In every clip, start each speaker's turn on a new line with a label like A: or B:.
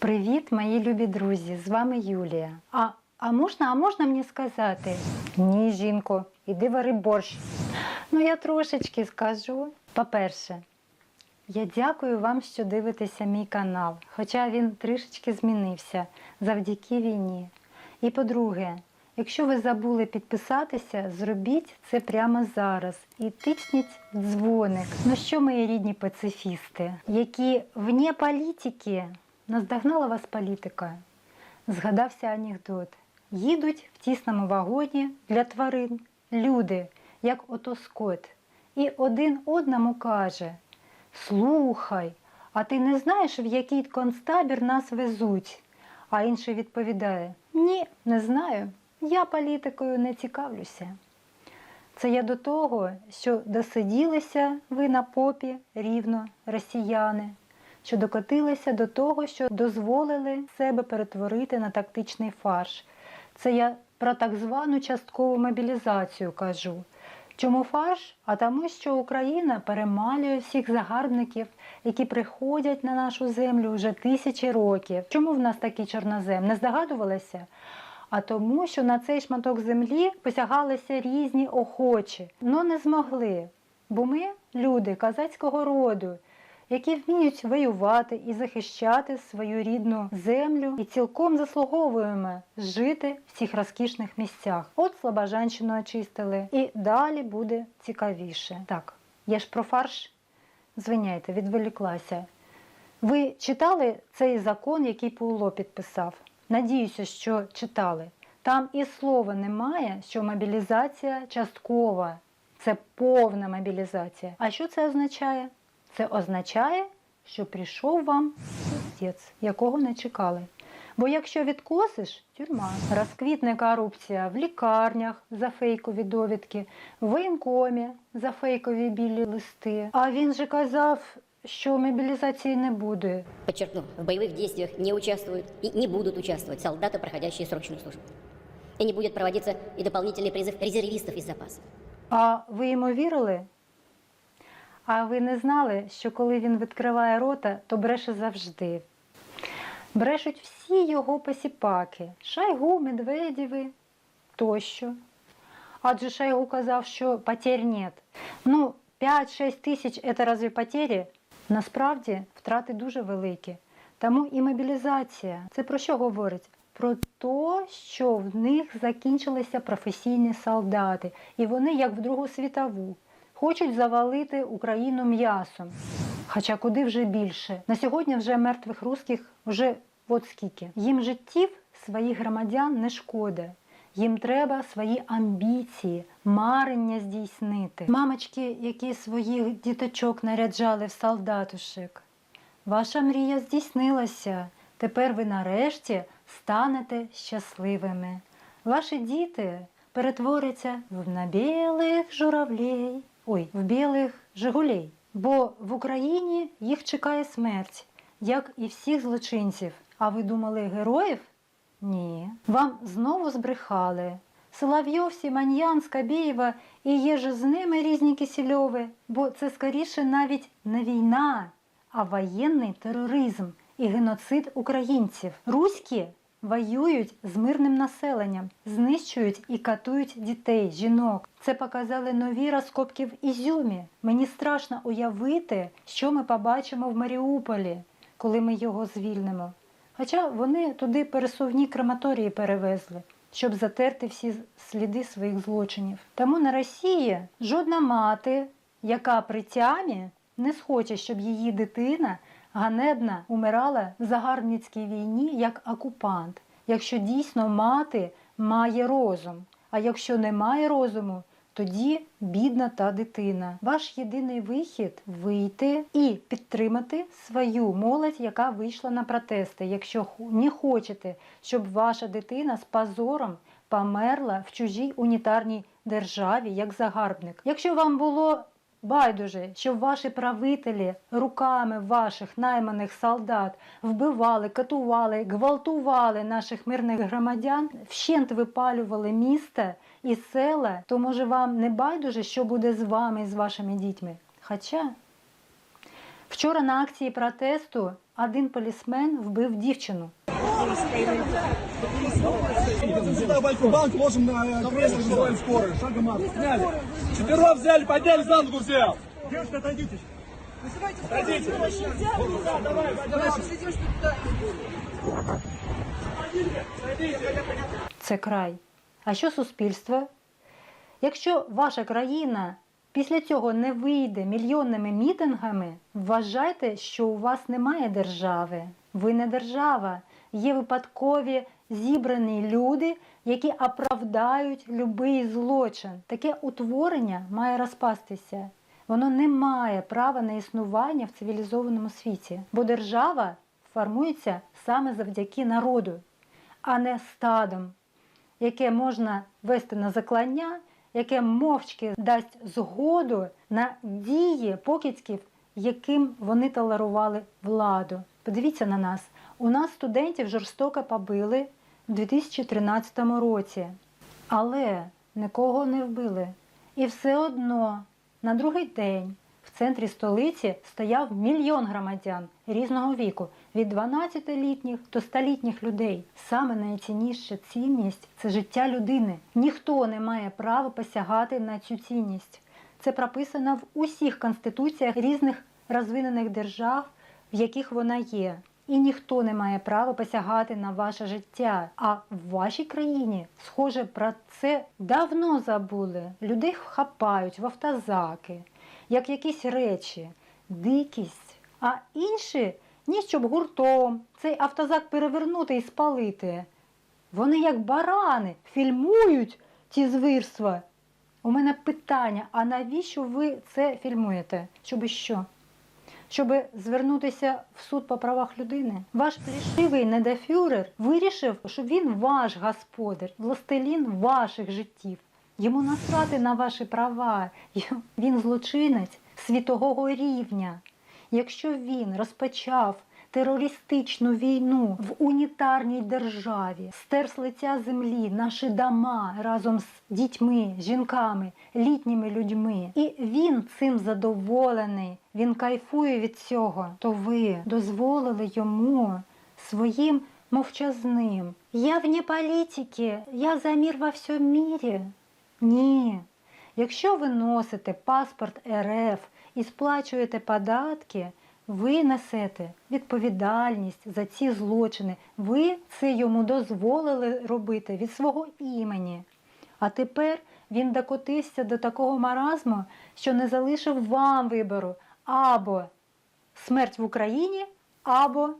A: Привіт, мої любі друзі! З вами Юлія. А, а можна, а можна мені сказати? Ні, жінко, іди вари борщ. Ну, я трошечки скажу. По-перше, я дякую вам, що дивитеся мій канал, хоча він трішечки змінився завдяки війні. І по-друге, якщо ви забули підписатися, зробіть це прямо зараз і тисніть дзвоник. Ну що, мої рідні пацифісти, які вне політики наздогнала вас політика. Згадався анекдот. Їдуть в тісному вагоні для тварин люди, як ото скот. І один одному каже: Слухай, а ти не знаєш, в який концтабір нас везуть? А інший відповідає: Ні, не знаю. Я політикою не цікавлюся. Це я до того, що досиділися ви на попі рівно, росіяни, що докотилися до того, що дозволили себе перетворити на тактичний фарш. Це я про так звану часткову мобілізацію кажу. Чому фарш? А тому, що Україна перемалює всіх загарбників, які приходять на нашу землю вже тисячі років. Чому в нас такий чорнозем? Не здогадувалися? А тому, що на цей шматок землі посягалися різні охочі, але не змогли. Бо ми люди казацького роду, які вміють воювати і захищати свою рідну землю, і цілком заслуговуємо жити в цих розкішних місцях. От Слобожанщину очистили, і далі буде цікавіше. Так, я ж про фарш. Звиняйте, відволіклася. Ви читали цей закон, який Пауло підписав? Надіюся, що читали. Там і слова немає, що мобілізація часткова, це повна мобілізація. А що це означає? Це означає, що прийшов вам піздець, якого не чекали. Бо якщо відкосиш тюрма, розквітне корупція в лікарнях за фейкові довідки, в воєнкомі за фейкові білі листи. А він же казав, що мобілізації не буде.
B: Подчеркну, в боевых действиях не участвуют и не будут участвовать солдаты, проходящие срочную службу. И не будет проводиться и дополнительный призыв резервистов из запаса.
A: А ви йому вірили? А ви не знали, що коли він відкриває рота, то бреше завжди. Брешуть всі його посіпаки, Шайгу, Медведєви тощо. Адже Шайгу казав, що потерь нет. Ну, 5-6 тисяч це разве потері? Насправді втрати дуже великі. Тому і мобілізація. Це про що говорить? Про те, що в них закінчилися професійні солдати, і вони, як в Другу світову, хочуть завалити Україну м'ясом. Хоча куди вже більше. На сьогодні вже мертвих русських вже от скільки. Їм життів своїх громадян не шкода. Їм треба свої амбіції, марення здійснити. Мамочки, які своїх діточок наряджали в солдатушек. Ваша мрія здійснилася. Тепер ви нарешті станете щасливими. Ваші діти перетворяться в на білих журавлей, ой, в білих жигулей. Бо в Україні їх чекає смерть, як і всіх злочинців. А ви думали героїв? Ні. Вам знову збрехали. Соловйов, Сіманьян, Скабєєва і є же з ними різні Кисельови, бо це скоріше навіть не війна, а воєнний тероризм і геноцид українців. Руські воюють з мирним населенням, знищують і катують дітей, жінок. Це показали нові розкопки в Ізюмі. Мені страшно уявити, що ми побачимо в Маріуполі, коли ми його звільнимо. Хоча вони туди пересувні крематорії перевезли, щоб затерти всі сліди своїх злочинів. Тому на Росії жодна мати, яка при тямі не схоче, щоб її дитина ганебно умирала в загарбницькій війні як окупант, якщо дійсно мати має розум. А якщо немає розуму, тоді бідна та дитина. Ваш єдиний вихід вийти і підтримати свою молодь, яка вийшла на протести. Якщо не хочете, щоб ваша дитина з позором померла в чужій унітарній державі як загарбник. Якщо вам було Байдуже, щоб ваші правителі руками ваших найманих солдат вбивали, катували, гвалтували наших мирних громадян, вщент випалювали міста і села, то може вам не байдуже, що буде з вами і з вашими дітьми? Хоча Вчора на акції протесту один полісмен вбив дівчину.
C: Альфа-банк ложим на кресло, вызываем скорую. Шагом. Сняли. Четвером взяли, подняли, за ногу взял. Девушка, отойдите. Отойдите. Давай, давай.
A: Це край. А що суспільство? Якщо ваша країна після цього не вийде мільйонними мітингами, вважайте, що у вас немає держави. Ви не держава. Є випадкові зібрані люди, які оправдають любий злочин. Таке утворення має розпастися. Воно не має права на існування в цивілізованому світі, бо держава формується саме завдяки народу, а не стадом яке можна вести на заклання, яке мовчки дасть згоду на дії покидьків, яким вони толерували владу. Подивіться на нас. У нас студентів жорстоко побили в 2013 році, але нікого не вбили. І все одно на другий день в центрі столиці стояв мільйон громадян різного віку, від 12-літніх до 100-літніх людей. Саме найцінніша цінність це життя людини. Ніхто не має права посягати на цю цінність. Це прописано в усіх конституціях різних розвинених держав, в яких вона є. І ніхто не має права посягати на ваше життя. А в вашій країні, схоже, про це давно забули. Людей хапають в автозаки, як якісь речі, дикість. А інші ні, щоб гуртом цей автозак перевернути і спалити. Вони, як барани, фільмують ці звірства. У мене питання: а навіщо ви це фільмуєте? Щоби що? Щоб звернутися в суд по правах людини. Ваш плішивий недофюрер вирішив, що він ваш господар, властелін ваших життів. Йому насрати на ваші права. Він злочинець світового рівня. Якщо він розпочав терористичну війну в унітарній державі, стер з лиця землі наші дома разом з дітьми, жінками, літніми людьми, і він цим задоволений, він кайфує від цього, то ви дозволили йому своїм мовчазним. Я вне політики, я за мир во всьому мірі. Ні. Якщо ви носите паспорт РФ і сплачуєте податки, ви несете відповідальність за ці злочини. Ви це йому дозволили робити від свого імені. А тепер він докотився до такого маразму, що не залишив вам вибору або смерть в Україні, або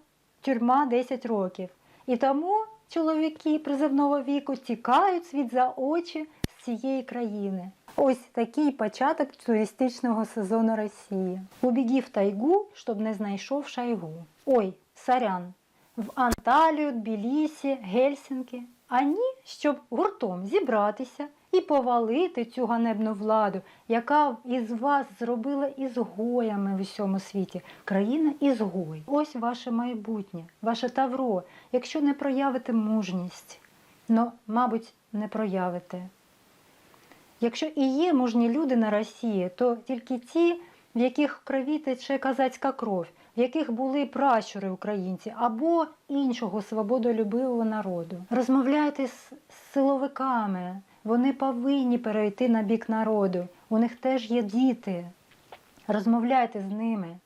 A: тюрма 10 років. І тому чоловіки призовного віку тікають світ за очі з цієї країни. Ось такий початок туристичного сезону Росії. Убіги в тайгу, щоб не знайшов шайгу. Ой, сорян. В Анталію, Тбілісі, Гельсінки. А ні, щоб гуртом зібратися і повалити цю ганебну владу, яка із вас зробила ізгоями в усьому світі. Країна ізгой. Ось ваше майбутнє, ваше тавро, якщо не проявите мужність. Ну, мабуть, не проявите. Якщо і є мужні люди на Росії, то тільки ті, в яких крові тече казацька кров, в яких були пращури українці або іншого свободолюбивого народу. Розмовляйте з силовиками, вони повинні перейти на бік народу. У них теж є діти. Розмовляйте з ними.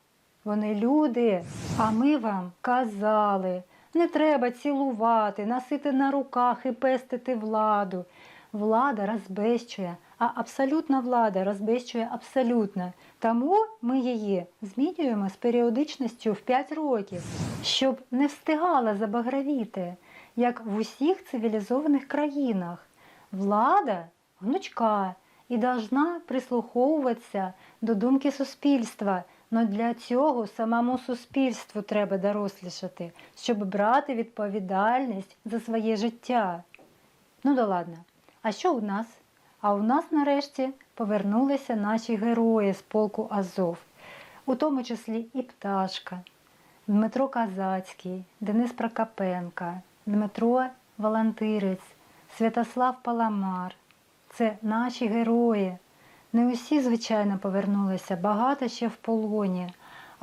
A: Вони люди, а ми вам казали. Не треба цілувати, носити на руках і пестити владу. Влада розбещує, а абсолютна влада розбещує абсолютно. Тому ми її змінюємо з періодичністю в 5 років, щоб не встигала забагровіти, як в усіх цивілізованих країнах. Влада гнучка і должна прислуховуватися до думки суспільства. Но для цього самому суспільству треба дорослішати, щоб брати відповідальність за своє життя. Ну да ладно. А що у нас? А у нас нарешті повернулися наші герої з полку Азов, у тому числі і Пташка, Дмитро Казацький, Денис Прокопенка, Дмитро Валантирець, Святослав Паламар. Це наші герої. Не усі, звичайно, повернулися, багато ще в полоні.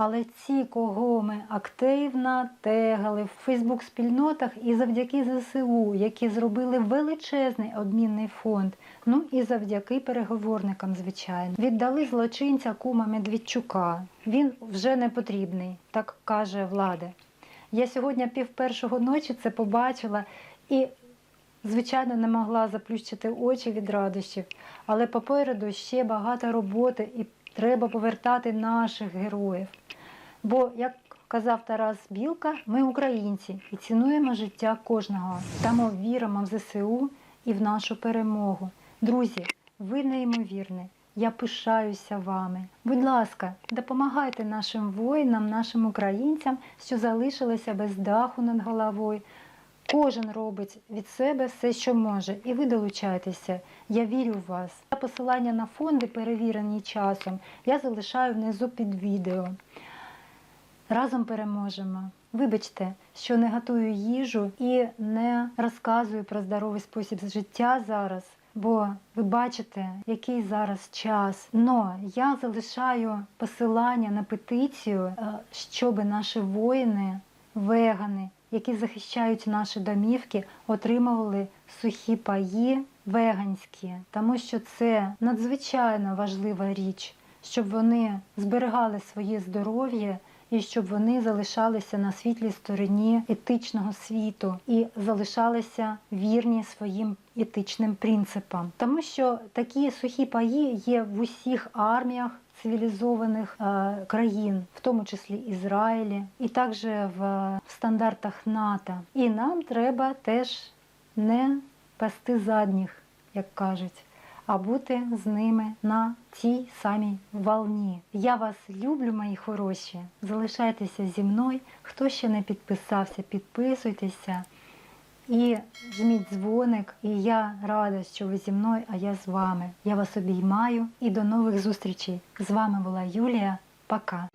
A: Але ці, кого ми активно тегали в Фейсбук-спільнотах і завдяки ЗСУ, які зробили величезний обмінний фонд, ну і завдяки переговорникам, звичайно, віддали злочинця кума Медведчука. Він вже не потрібний, так каже влада. Я сьогодні пів першого ночі це побачила і, звичайно, не могла заплющити очі від радощів. Але попереду ще багато роботи і треба повертати наших героїв. Бо, як казав Тарас Білка, ми українці і цінуємо життя кожного. Тому віримо в ЗСУ і в нашу перемогу. Друзі, ви неймовірні. Я пишаюся вами. Будь ласка, допомагайте нашим воїнам, нашим українцям, що залишилися без даху над головою. Кожен робить від себе все, що може, і ви долучайтеся. Я вірю в вас. Посилання на фонди, перевірені часом, я залишаю внизу під відео. Разом переможемо. Вибачте, що не готую їжу і не розказую про здоровий спосіб життя зараз, бо ви бачите, який зараз час. Но я залишаю посилання на петицію, е, щоб наші воїни, вегани, які захищають наші домівки, отримували сухі паї веганські, тому що це надзвичайно важлива річ, щоб вони зберігали своє здоров'я і щоб вони залишалися на світлій стороні етичного світу і залишалися вірні своїм етичним принципам. Тому що такі сухі паї є в усіх арміях цивілізованих е, країн, в тому числі Ізраїлі, і також в, в стандартах НАТО. І нам треба теж не пасти задніх, як кажуть а бути з ними на цій самій волні. Я вас люблю, мої хороші. Залишайтеся зі мною. Хто ще не підписався, підписуйтеся і жміть дзвоник. І я рада, що ви зі мною, а я з вами. Я вас обіймаю і до нових зустрічей. З вами була Юлія. Пока.